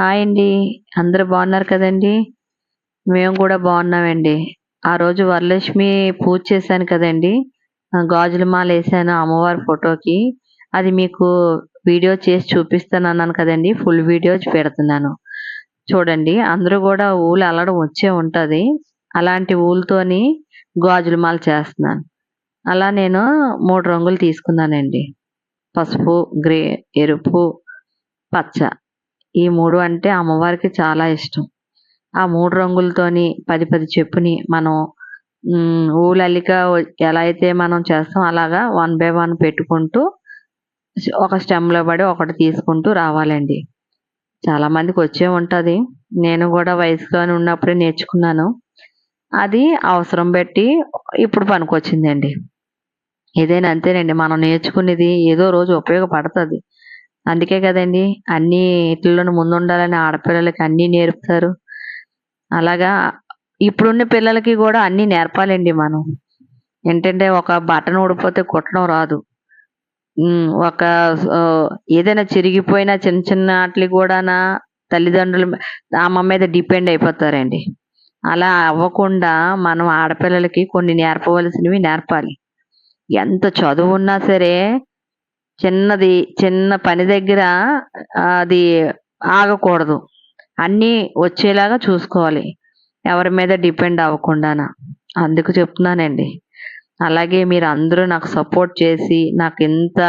Hi అండి. అందరు బాగున్నారు కదండి? మేము కూడా బాగున్నామండి. ఆ రోజు వరలక్ష్మి పూజ చేశాను కదండి. గాజుల మాల వేసాను అమ్మవారి ఫోటోకి. అది మీకు వీడియో చేసి చూపిస్తాను అన్నాను కదండి. ఫుల్ వీడియో పెడుతున్నాను. చూడండి అందరూ కూడా ఊలు అల్లడం వచ్చే ఉంటుంది. అలాంటి ఊళ్ళతోని గాజుల మాల చేస్తున్నాను. అలా నేను మూడు రంగులు తీసుకున్నానండి. పసుపు గ్రే ఎరుపు పచ్చ. ఈ మూడు అంటే అమ్మవారికి చాలా ఇష్టం. ఆ మూడు రంగులతోని పది పది చెప్పుని మనం ఊలల్లిక ఎలా అయితే మనం చేస్తాం అలాగా వన్ బై వన్ పెట్టుకుంటూ ఒక స్టెమ్లో పడి ఒకటి తీసుకుంటూ రావాలండి. చాలా మందికి వచ్చే ఉంటుంది. నేను కూడా వయసుగా ఉన్నప్పుడే నేర్చుకున్నాను. అది అవసరం పెట్టి ఇప్పుడు పనికొచ్చిందండి. ఏదైనా అంతేనండి. మనం నేర్చుకునేది ఏదో రోజు ఉపయోగపడుతుంది. అందుకే కదండి అన్ని వీటిలోనూ ముందు ఉండాలని ఆడపిల్లలకి అన్నీ నేర్పుతారు. అలాగా ఇప్పుడున్న పిల్లలకి కూడా అన్నీ నేర్పాలండి మనం. ఏంటంటే ఒక బటన్ ఊడిపోతే కుట్టడం రాదు. ఒక ఏదైనా చిరిగిపోయిన చిన్న చిన్న వాటికి కూడానా తల్లిదండ్రులు అమ్మ మీద డిపెండ్ అయిపోతారండి. అలా అవ్వకుండా మనం ఆడపిల్లలకి కొన్ని నేర్పవలసినవి నేర్పాలి. ఎంత చదువు ఉన్నా సరే చిన్నది చిన్న పని దగ్గర అది ఆగకూడదు. అన్నీ వచ్చేలాగా చూసుకోవాలి. ఎవరి మీద డిపెండ్ అవ్వకుండా అందుకు చెప్తున్నానండి. అలాగే మీరు అందరూ నాకు సపోర్ట్ చేసి నాకు ఇంత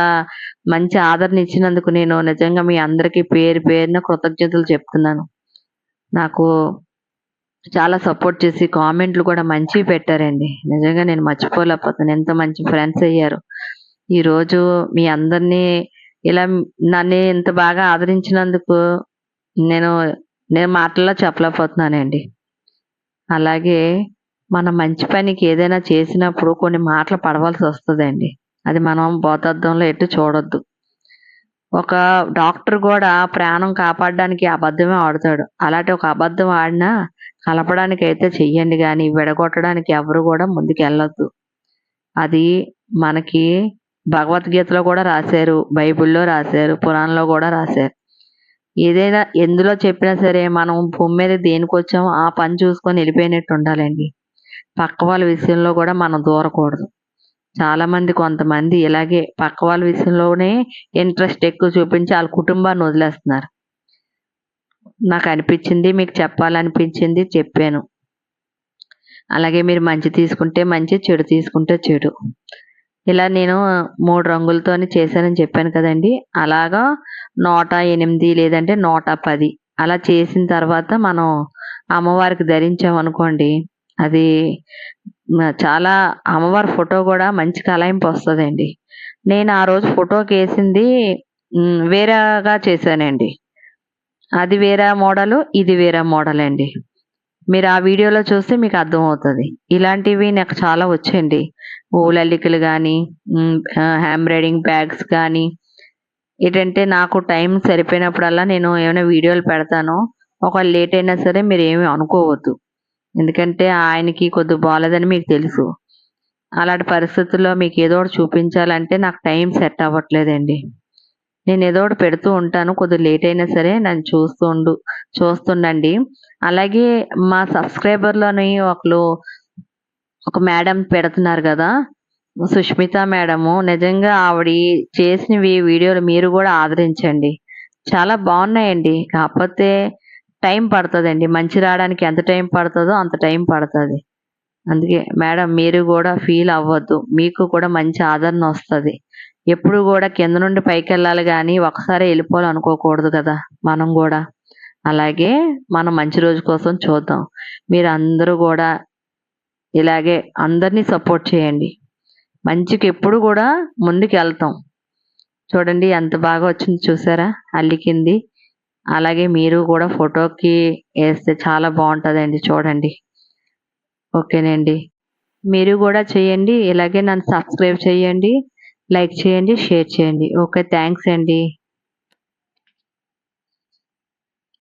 మంచి ఆదరణ ఇచ్చినందుకు నేను నిజంగా మీ అందరికీ పేరు పేరున కృతజ్ఞతలు చెప్తున్నాను. నాకు చాలా సపోర్ట్ చేసి కామెంట్లు కూడా మంచివి పెట్టారండి. నిజంగా నేను మర్చిపోలేకపోతున్నాను. ఎంత మంచి ఫ్రెండ్స్ అయ్యారు. ఈరోజు మీ అందరినీ ఇలా నన్ను ఇంత బాగా ఆదరించినందుకు నేను నేను మాటల్లో చెప్పలేకపోతున్నానండి. అలాగే మన మంచి పనికి ఏదైనా చేసినప్పుడు కొన్ని మాటలు పడవలసి వస్తుందండి. అది మనం బోధార్థంలో ఎటు చూడొద్దు. ఒక డాక్టర్ కూడా ప్రాణం కాపాడడానికి అబద్ధమే ఆడుతాడు. అలాంటి ఒక అబద్ధం ఆడినా కలపడానికి అయితే చెయ్యండి కానీ విడగొట్టడానికి ఎవరు కూడా ముందుకు వెళ్ళొద్దు అది మనకి భగవద్గీతలో కూడా రాశారు బైబిల్లో రాశారు పురాణంలో కూడా రాశారు. ఏదైనా ఎందులో చెప్పినా సరే మనం భూమి మీద దేనికి వచ్చామో ఆ పని చూసుకొని వెళ్ళిపోయినట్టు ఉండాలండి. పక్క వాళ్ళ విషయంలో కూడా మనం దూరకూడదు. చాలామంది కొంతమంది ఇలాగే పక్క వాళ్ళ విషయంలోనే ఇంట్రెస్ట్ ఎక్కువ చూపించి వాళ్ళ కుటుంబాన్ని వదిలేస్తున్నారు. నాకు అనిపించింది మీకు చెప్పాలనిపించింది చెప్పాను. అలాగే మీరు మంచి తీసుకుంటే మంచి చెడు తీసుకుంటే చెడు. ఇలా నేను మూడు రంగులతోని చేశానని చెప్పాను కదండి. అలాగా నూట ఎనిమిది లేదంటే నూట పది. అలా చేసిన తర్వాత మనం అమ్మవారికి ధరించామనుకోండి అది చాలా అమ్మవారి ఫోటో కూడా మంచి కలాయింపు వస్తుందండి. నేను ఆ రోజు ఫోటోకి వేసింది వేరేగా చేశానండి. అది వేరే మోడలు ఇది వేరే మోడల్ అండి మీరు ఆ వీడియోలో చూస్తే మీకు అర్థమవుతుంది. ఇలాంటివి నాకు చాలా వచ్చండి ఊలల్లికలు కానీ ఎంబ్రాయిడింగ్ బ్యాగ్స్ కానీ ఏంటంటే నాకు టైం సరిపోయినప్పుడల్లా నేను ఏమైనా వీడియోలు పెడతాను ఒక లేట్ అయినా సరే మీరు ఏమి అనుకోవద్దు. ఎందుకంటే ఆయనకి కొద్ది బాగాలేదని మీకు తెలుసు. అలాంటి పరిస్థితుల్లో మీకు ఏదో ఒకటి చూపించాలంటే నాకు టైం సెట్ అవ్వట్లేదండి. నేను ఏదో ఒకటి పెడుతూ ఉంటాను కొద్దిగా లేట్ అయినా సరే నన్ను చూస్తుండు చూస్తుండండి. అలాగే మా సబ్స్క్రైబర్లోని ఒకరు ఒక మేడం పెడుతున్నారు కదా. సుష్మిత మేడము నిజంగా ఆవిడ చేసినవి వీడియోలు మీరు కూడా ఆదరించండి. చాలా బాగున్నాయండి. కాకపోతే టైం పడుతుందండి. మంచి రావడానికి ఎంత టైం పడుతుందో అంత టైం పడుతుంది. అందుకే మేడం మీరు కూడా ఫీల్ అవ్వద్దు. మీకు కూడా మంచి ఆదరణ వస్తుంది. ఎప్పుడు కూడా కింద నుండి పైకి వెళ్ళాలి కానీ ఒకసారి వెళ్ళిపోవాలి అనుకోకూడదు కదా మనం కూడా. అలాగే మనం మంచి రోజు కోసం చూద్దాం. మీరు అందరూ కూడా ఇలాగే అందరినీ సపోర్ట్ చేయండి. మంచికి ఎప్పుడు కూడా ముందుకు వెళ్తాం చూడండి ఎంత బాగా వచ్చింది చూసారా? అల్లికింది అలాగే మీరు కూడా ఫోటోకి వేస్తే చాలా బాగుంటుందండి చూడండి. ఓకేనండి. మీరు కూడా చేయండి. ఇలాగే నన్ను సబ్స్క్రైబ్ చేయండి. లైక్ చేయండి షేర్ చేయండి. ఓకే థ్యాంక్స్ అండి.